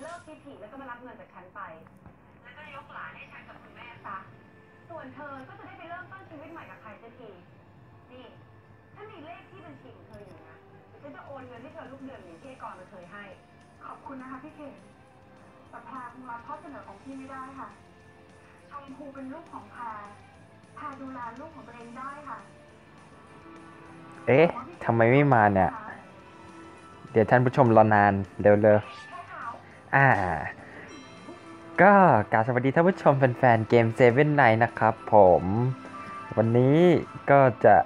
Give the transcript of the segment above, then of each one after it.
เลิกทิฐิแล้วก็มารับเงินจากฉันไป แล้วก็ยกหลานให้ฉันกับคุณแม่ซะ ส่วนเธอก็จะได้ไปเริ่มต้นชีวิตใหม่กับใครสักที นี่ถ้ามีเลขที่บัญชีของเธออยู่นะเดี๋ยวฉันจะโอนเงินให้เธอทุกเดือนอย่างที่ไอ้กรณ์มันเคยให้ ขอบคุณนะคะพี่เขตแต่แพรคงรับข้อเสนอของพี่ไม่ได้ค่ะ ชมพูเป็นลูกของแพรแพรดูแลลูกของตัวเองได้ค่ะ เอ๊ะทำไมไม่มาเนี่ย เดี๋ยวท่านผู้ชมรอนาน เร็วแค่ขาวๆ อ่า ก็กาบสวัสดีท่านผู้ชมแฟนๆเกม7 Night นะครับผมวันนี้ก็จะ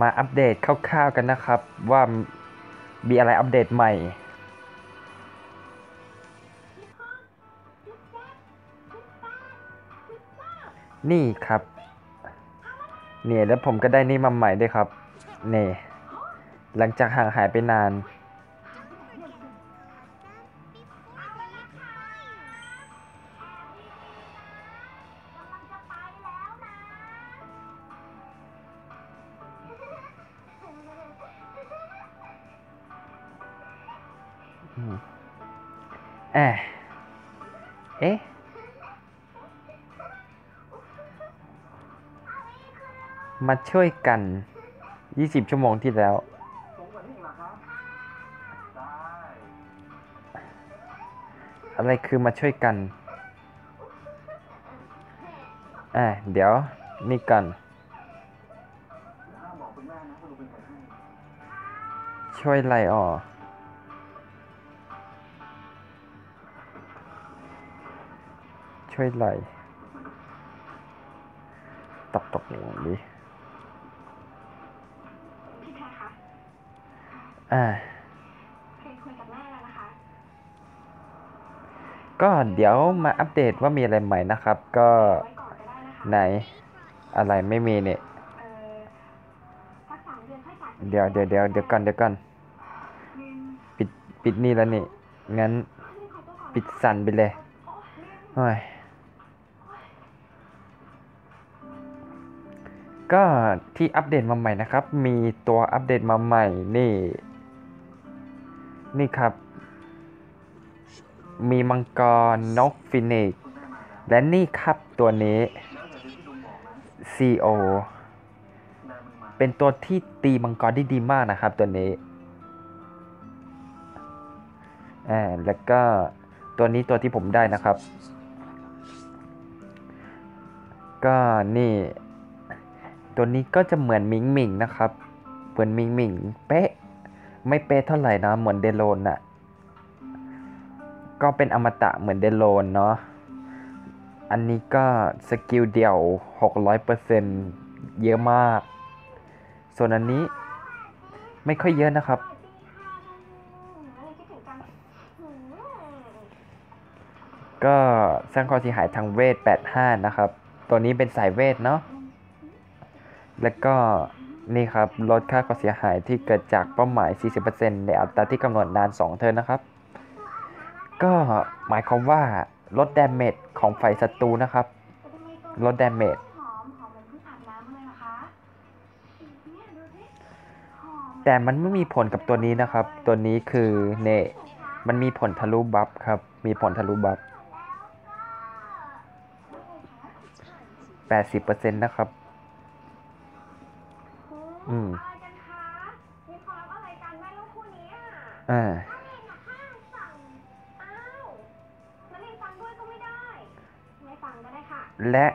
มาอัปเดตคร่าวๆกันนะครับ ว่ามีอะไรอัปเดตใหม่ นี่ครับ เนี่ยแล้วผมก็ได้นี่มาใหม่ด้วยครับ นี่ หลังจากห่างหายไปนาน มาช่วยกัน 20 ชั่วโมงที่แล้ว อะไรคือมาช่วยกัน อะเดี๋ยวนี่กันห้ามบอนช่วยไล่ออกช่วยไล่ตบตบอย่างนี้ อ่าเพลงคุยกับแม่แล้วนะคะ ก็เดี๋ยวมาอัปเดตว่ามีอะไรใหม่นะครับ ก็ไว้ก่อนก็ได้นะคะไหนอะไรไม่มีเนี่ย เออสักสามเดือนค่อยจ่ายเดี๋ยวเดี๋ยวเดี๋ยวเดี๋ยวก่อนเดี๋ยวก่อนมินปิดปิดนี่แล้วนี่ งั้นมินขอตัวก่อนปิดสั่นไปเลยโอ้ยมินโอ้ยก็ที่อัปเดตมาใหม่นะครับ มีตัวอัปเดตมาใหม่นี่ นี่ครับ มีมังกรนกฟินิกซ์และนี่ครับตัวนี้แล้วเดี๋ยวที่ลุงบอกนะ CO เป็นตัวที่ตีมังกรได้ดีมากนะครับตัวนี้อ่าแล้วก็ตัวนี้ตัวที่ผมได้นะครับ ก็นี่ ตัวนี้ก็จะเหมือนมิงมิงนะครับ เหมือนมิงมิงเป๊ะ ไม่เป๊ะเท่าไหร่นะเหมือนเดโลนน่ะก็เป็นอมตะเหมือนเดโลนเนาะอันนี้ก็สกิลเดี่ยว 600%เยอะมาก ส่วนอันนี้ไม่ค่อยเยอะนะครับ ก็สร้างความเสียหายทางเวท 85 นะครับ ตัวนี้เป็นสายเวทเนาะ แล้วก็ นี่ครับลดค่าความเสียหายที่เกิดจากเป้าหมาย 40%ในอัตราที่กำหนดนาน 2 เทิร์นนะครับ ก็หมายความว่าลดดาเมจของฝ่ายศัตรูนะครับแต่ทำไมตัวลดดาเมจหอมหอมเหมือนเพิ่งอาบน้ำมาเลยเหรอคะเนี่ยดูสิหอมแต่มันไม่มีผลกับตัวนี้นะครับ ตัวนี้คือเน่มันมีผลทะลุบัฟครับ มีผลทะลุบัฟ80%นะครับ อืม อะไรกันคะมีความลับอะไรกันแม่ลูกคู่นี้อะอ่านั่นเองนะข้างสั่ง อ้าวนั่นเองฟังด้วยก็ไม่ได้ ไม่ฟังก็ได้ค่ะและ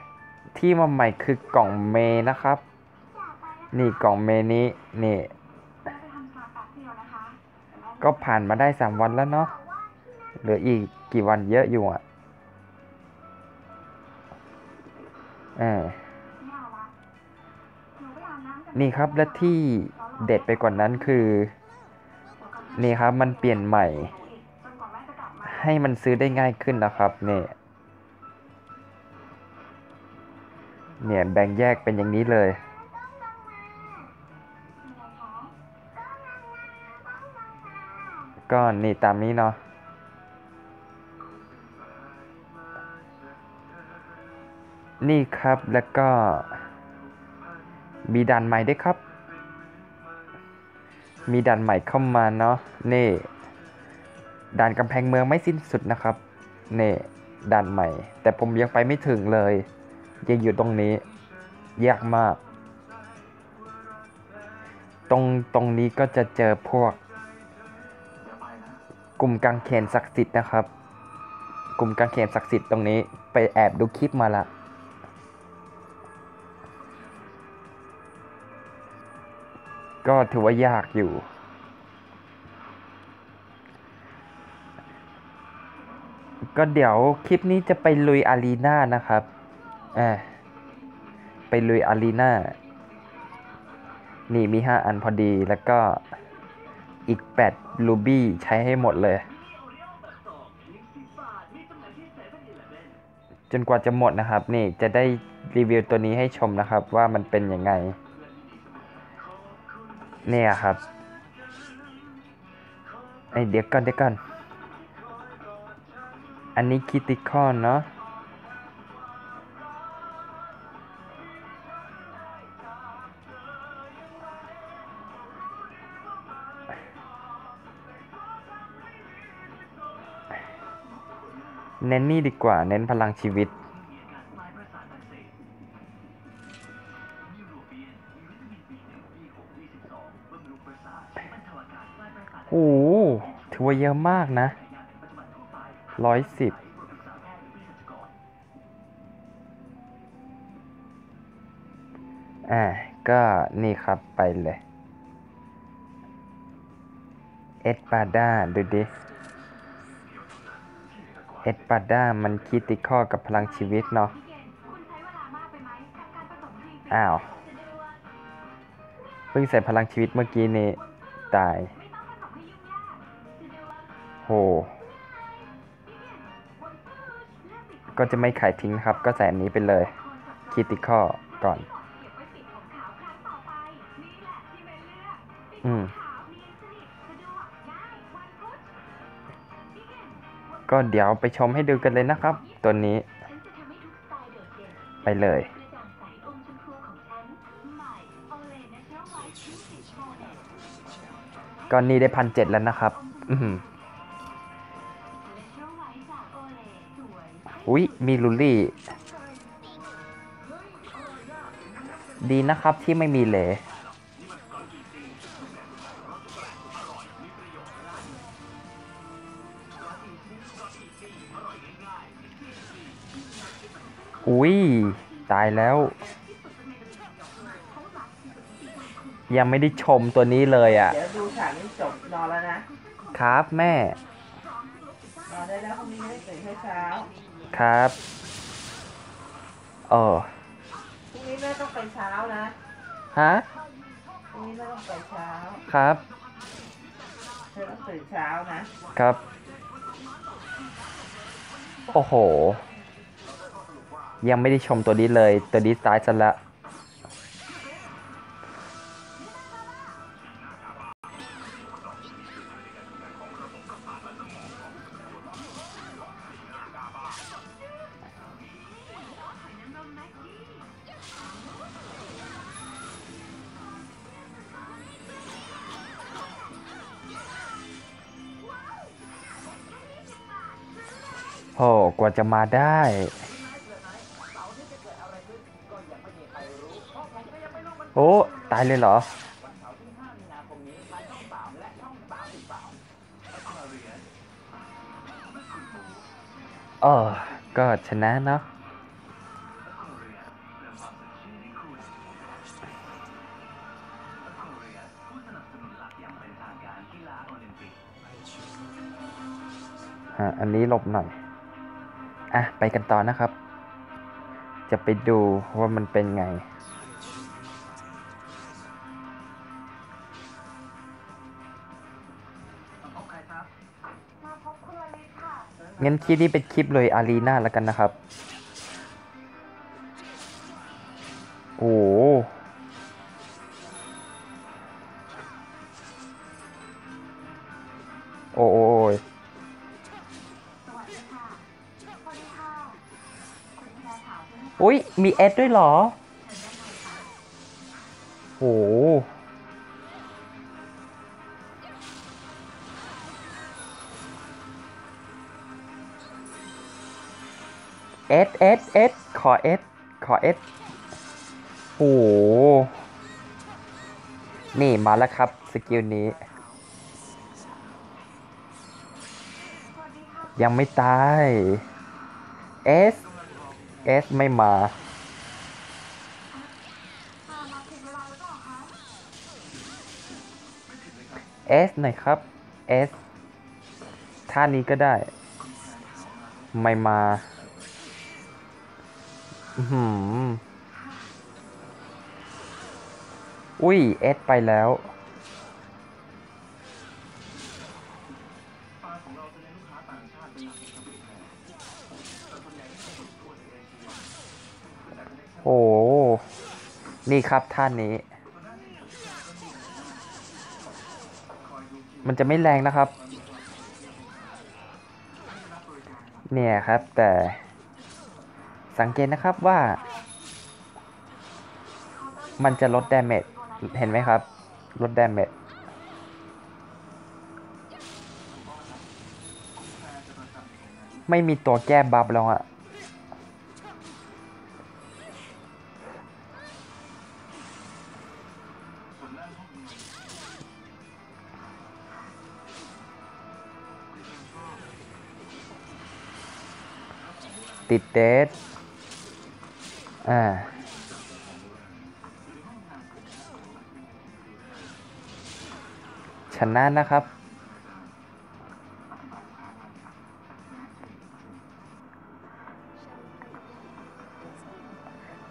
ที่มาใหม่คือกล่องเมนะครับ อย่าไปนะคะนี่กล่องเมนี้นี่ แม่ไปทำชาแป๊บเดียวนะคะเดี๋ยวแม่ก็ผ่านมาได้3วันแล้วเนาะเหลืออีกกี่วันเยอะอยู่อะอ่า นี่ครับและที่เด็ดไปกว่านั้นคือ นี่ครับมันเปลี่ยนใหม่ ให้มันซื้อได้ง่ายขึ้นนะครับเนี่ยเนี่ยแบ่งแยกเป็นอย่างนี้เลย ก็นี่ตามนี้เนาะนี่ครับแล้วก็ มีดันใหม่ด้วยครับ มีดันใหม่เข้ามาเนาะนี่ด่านกำแพงเมืองไม่สิ้นสุดนะครับเนี่ด่านใหม่ แต่ผมยังไปไม่ถึงเลยยังอยู่ตรงนี้ยากมาก ตรงตรงนี้ก็จะเจอพวก กลุ่มกางเขนศักดิ์สิทธิ์นะครับ กลุ่มกางเขนศักดิ์สิทธิ์ตรงนี้ไปแอบดูคลิปมาละ ก็ถือว่ายากอยู่ ก็เดี๋ยวคลิปนี้จะไปลุยอารีนานะครับอ่าไปลุยอารีนานี่มี 5 อันพอดีแล้วก็อีก 8 ลูบี้ใช้ให้หมดเลย จนกว่าจะหมดนะครับ นี่จะได้รีวิวตัวนี้ให้ชมนะครับว่ามันเป็นยังไง เนี่ยครับไอเดี๋ยวก่อนเดี๋ยวก่อน อันนี้คิติคอนเนาะเน้นนี่ดีกว่าเน้นพลังชีวิต โอ้โหถือว่าเยอะมากนะร้อยสิบอ่า ก็นี่ครับไปเลย เอสปาด้าดูดิ เอสปาด้ามันคิติคอกับพลังชีวิตเนาะ อ้าว เพิ่งใส่พลังชีวิตเมื่อกี้นี่ตาย โห ก็จะไม่ขายทิ้งครับ ก็ใส่อันนี้ไปเลยคิติคอก่อน อืม ก็เดี๋ยวไปชมให้ดูกันเลยนะครับ ตัวนี้ ไปเลย ก็นี่ได้พันเจ็ดแล้วนะครับ อือหือ Natural White จาก Olay สวยอุ๊ยมีลูลี่ ดีนะครับที่ไม่มีเหลอุ๊ยตายแล้ว ยังไม่ได้ชมตัวนี้เลยอะ เดี๋ยวดูฉากนี้จบนอนแล้วนะครับแม่ นอนได้แล้วพรุ่งนี้ไม่ได้ตื่นให้เช้าครับเออพรุ่งนี้แม่ต้องไปเช้านะฮะ พรุ่งนี้แม่ต้องไปเช้าครับ เธอต้องตื่นเช้านะครับ โอ้โห ยังไม่ได้ชมตัวนี้เลย ตัวนี้ตายซะละ ว่าจะมาได้ โอ้ ตายเลยเหรอ เออ ก็ชนะเนาะอะอันนี้หลบหน่อย อะไปกันต่อนะครับ จะไปดูว่ามันเป็นไง งั้นคลิปนี้เป็นคลิปเลยอารีนาแล้วกันนะครับ โอ้โหโอ้โอ้ อุ้ยมีเอสด้วยเหรอ โห เอสเอสเอสขอเอสขอเอสโห นี่มาแล้วครับ สกิลนี้ ยังไม่ตาย เอส เอสไม่มา เอสหน่อยครับเอสท่านี้ก็ได้ ไม่มาอื้อหืออุ้ยเอสไปแล้ว นี่ครับท่านี้ มันจะไม่แรงนะครับ เนี่ยครับแต่สังเกตนะครับว่า มันจะลดดาเมจเห็นไหมครับ ลดดาเมจไม่มีตัวแก้บัฟแล้วอะ ติดเดสอ่าชนะนะครับ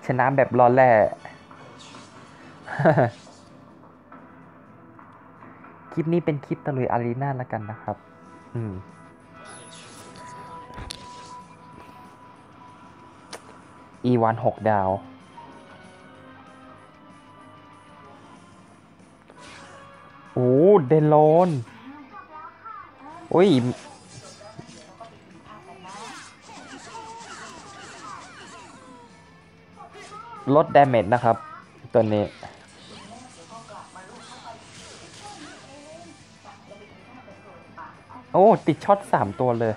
ชนะแบบร้อนแร่คลิปนี้เป็นคลิปตะลุยอารีนาแล้วกันนะครับ อืม อีวันหกดาว โอ้เดโลนอุ้ย ลดดาเมจนะครับ ตัวนี้ โอ้ ติดช็อตสามตัวเลย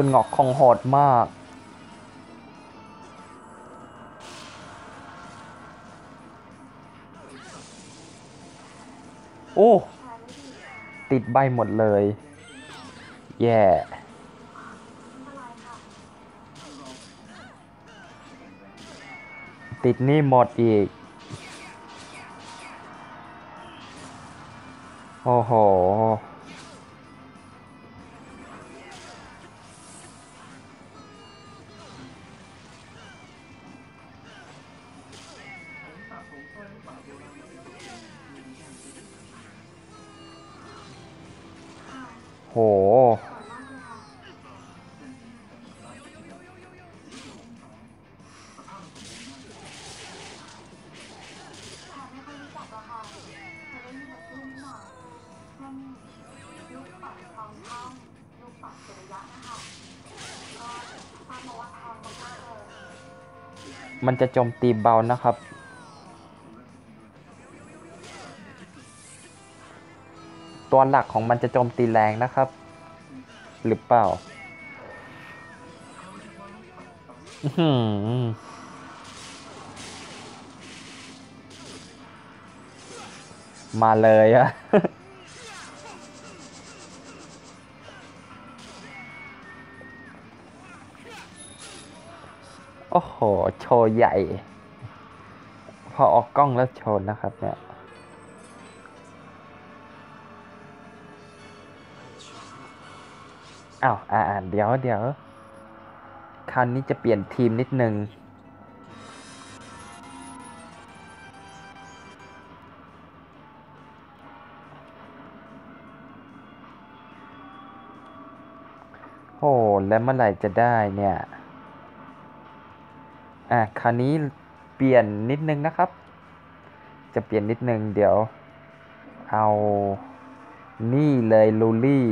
สุนงอกคงโหดมาก โอ้ ติดใบหมดเลย แย่ติดนี่หมดอีก โอ้โห ปัดทองลูกปัดสุริยะนะคะก็ทราบมาว่าแพงมากๆเลยมันจะโจมตีเบานะครับ ตัวหลักของมันจะโจมตีแรงนะครับ หรือเปล่าอืมาเลยอะ อ้โห โชว์ใหญ่ พอออกกล้องแล้วโชว์นะครับเนี่ย อ้าว อ่าเดี๋ยวเดี๋ยว คราวนี้จะเปลี่ยนทีมนิดนึง โอ้แล้วเมื่อไหร่จะได้เนี่ย อะคราวนี้เปลี่ยนนิดนึงนะครับ จะเปลี่ยนนิดนึงเดี๋ยว เอานี่เลยลูลี่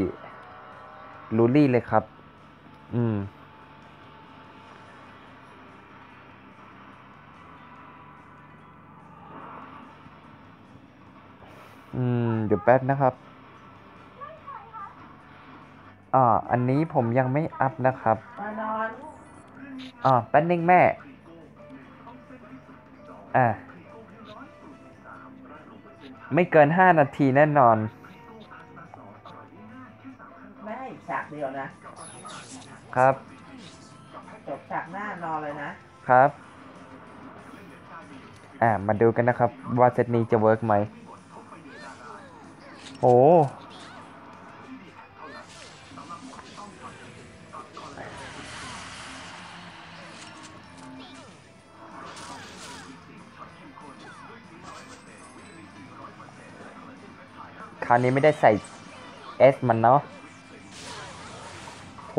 ลูลี่เลยครับ อืมอืมเดี๋ยวแป๊บนะครับ อ่า อันนี้ผมยังไม่อัพนะครับอ่าแป๊บนึงแม่ อ่าไม่เกินห้านาทีแน่นอนแม่ให้อีกฉากเดียวนะครับ จบฉากหน้านอนเลยนะ ครับ อ่ามาดูกันนะครับ ว่าเซตนี้จะเวิร์กไหม โอ้ คราวนี้ไม่ได้ใส่ S มันเนาะโห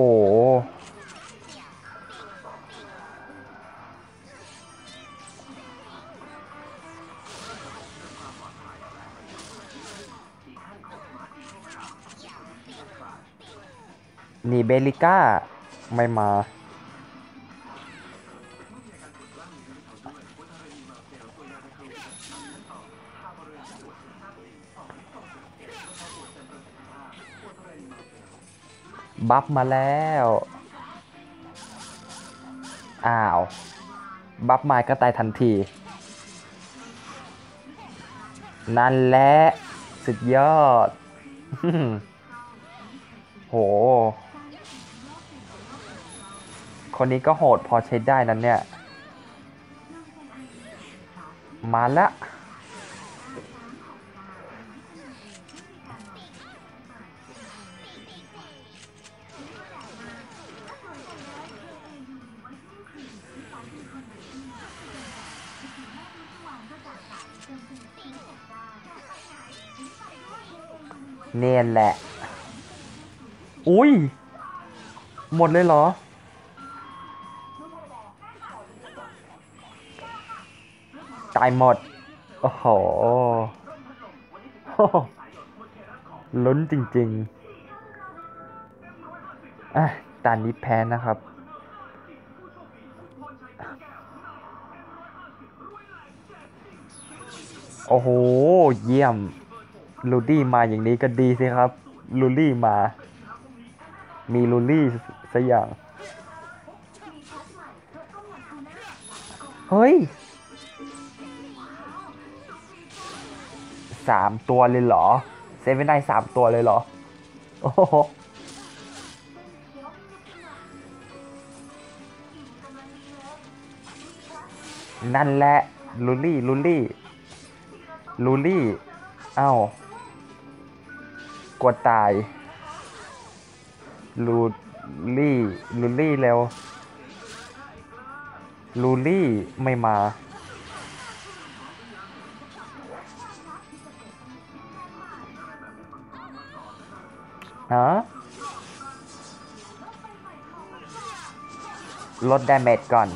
นี่เบลิก้า ไม่มา บัฟมาแล้ว อ้าว บัฟมาก็ตายทันที นั่นแหละ สุดยอด โห คนนี้ก็โหดพอใช้ได้นั่นเนี่ย มาละ เนียนแหละ อุ้ย หมดเลยเหรอ ตายหมดโอ้โหโอ้โห ลุ้นจริง ๆ อะตานนี้แพ้นะครับ โอ้โห เยี่ยม ลูดี้มาอย่างนี้ก็ดีสิครับลูลี่มา มีลูลี่สักอย่าง เฮ้ยสามตัวเลยเหรอ เซเว่นไนสามตัวเลยเหรอ โอ้โหนั่นแหละลูลี่ลูลี่ลูลี่ เอ้า กดตายลูลี่ลูลี่เร็วลูลี่ไม่มา ฮะลดดาเมจก่อน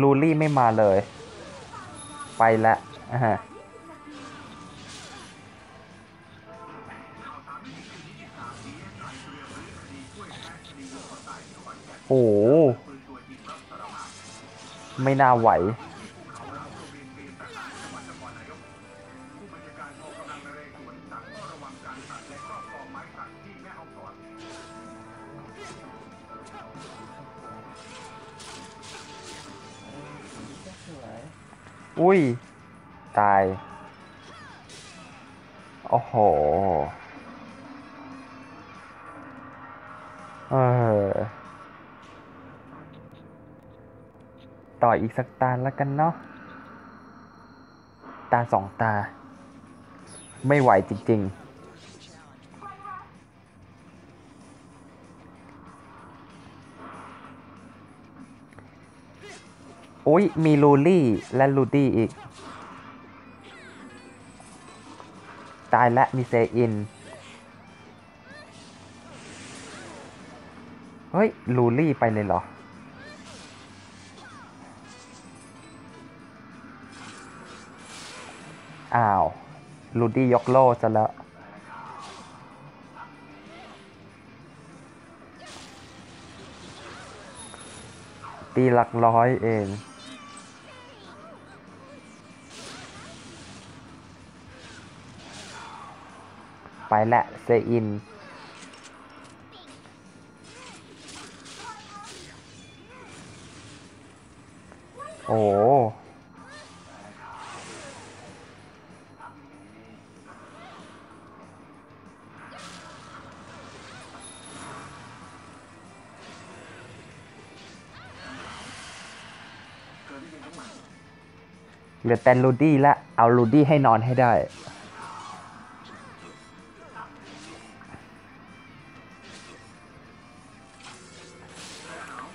ลูลี่ไม่มาเลย ไปละอ่า โอ้ไม่น่าไหว ต่ออีกสักตาแล้วกันเนาะ ตาสองตา ไม่ไหวจริง ๆอุ้ย มีลูลี่และลูดี้อีก ตายและมีเซอิน เฮ้ย ลูลี่ไปเลยเหรอ ลูดี้ยกโล่จะแล้ว ตีหลักร้อยเองไปแหละเซอิน โอ้ เหลือแต่ลูดี้ละ เอาลูดี้ให้นอนให้ได้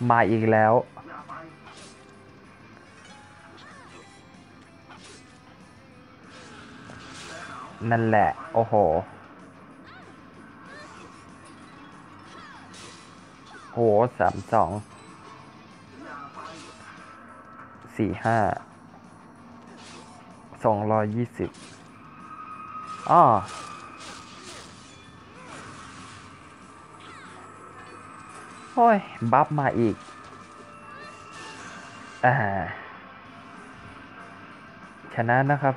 มาอีกแล้ว นั่นแหละ โอ้โห โหสามสอง สี่ห้า สองร้อยยี่สิบอ้อโอ้ย บัฟมาอีก อ่า ชนะนะครับ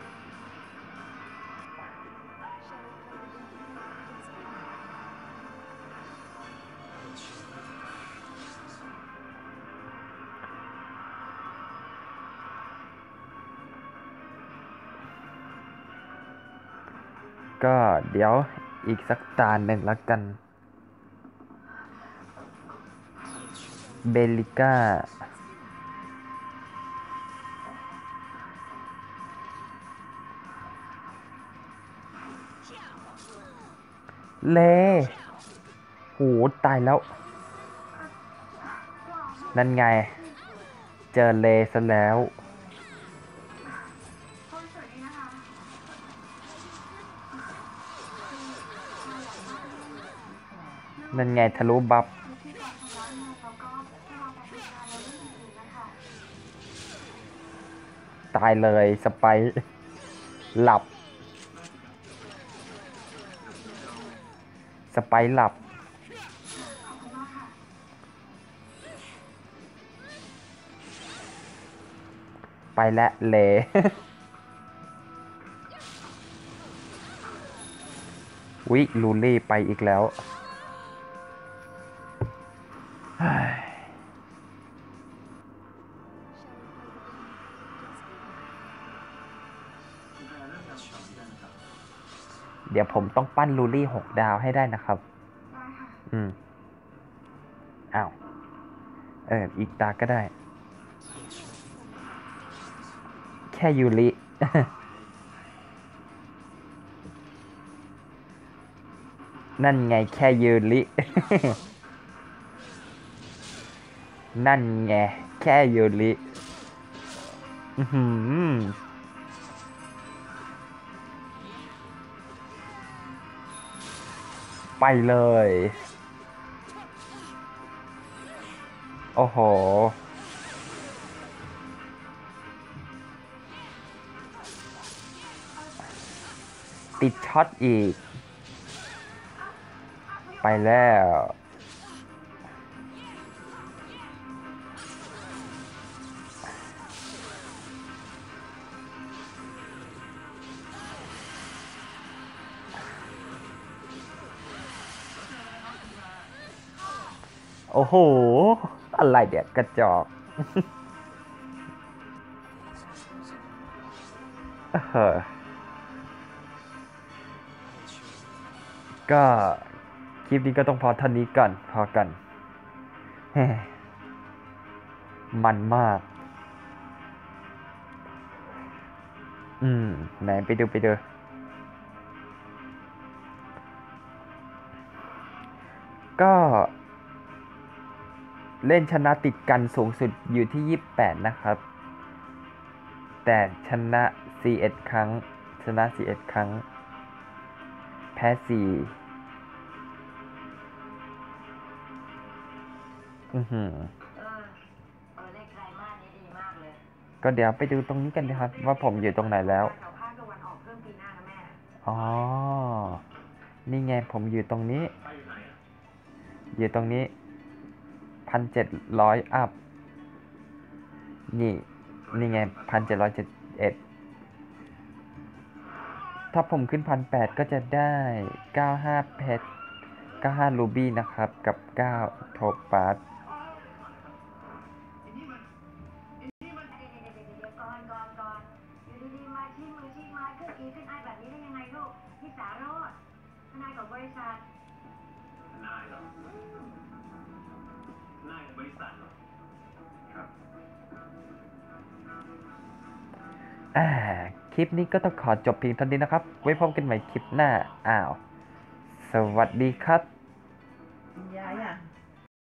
เดี๋ยวอีกสักตาหนึ่งแล้วกัน เบลิก้า เลโหตายแล้ว นั่นไง เจอเลซะแล้ว องอื่นๆนะคะตายเลยสไปร์หลับ สไปร์หลับ ไปและเลวิลูลี่ไปอีกแล้ว ผมต้องปั้นลูลี่หกดาวให้ได้นะครับได้ค่ะอืม อ้าว เออ อีกตาก็ได้ แค่ยูรินั่นไงแค่ยูรินั่นไงแค่ยูริอื้อ ไปเลย โอ้โห ติดช็อตอีก ไปแล้ว อ้โห อะไรเดี๋ยกระจอกเออก็คลิปนี้ก็ต้องพอเท่านี้ก่อน พอกันแฮ่มันมาก อืม ไหนไปดูไปดู ก็ เล่นชนะติดกันสูงสุดอยู่ที่ 28 นะครับ แต่ชนะ 41 ครั้ง ชนะ 41 ครั้ง แพ้ 4 อือหือเออเออเลขไตรมาสนี้ดีมากเลยก็เดี๋ยวไปดูตรงนี้กันนะครับ ว่าผมอยู่ตรงไหนแล้วแถวภาคตะวันออกเพิ่ม พันเจ็ดร้อยอัพ นี่ นี่ไงพันเจ็ดร้อยเจ็ดเอ็ดถ้าผมขึ้นพันแปดก็จะได้เก้าห้าเพชรเก้าห้ารูบี้นะครับ กับเก้าโทปัส คลิปนี้ก็ต้องขอจบเพียงเท่านี้นะครับ ไว้พบกันใหม่คลิปหน้า อ้าว สวัสดีครับ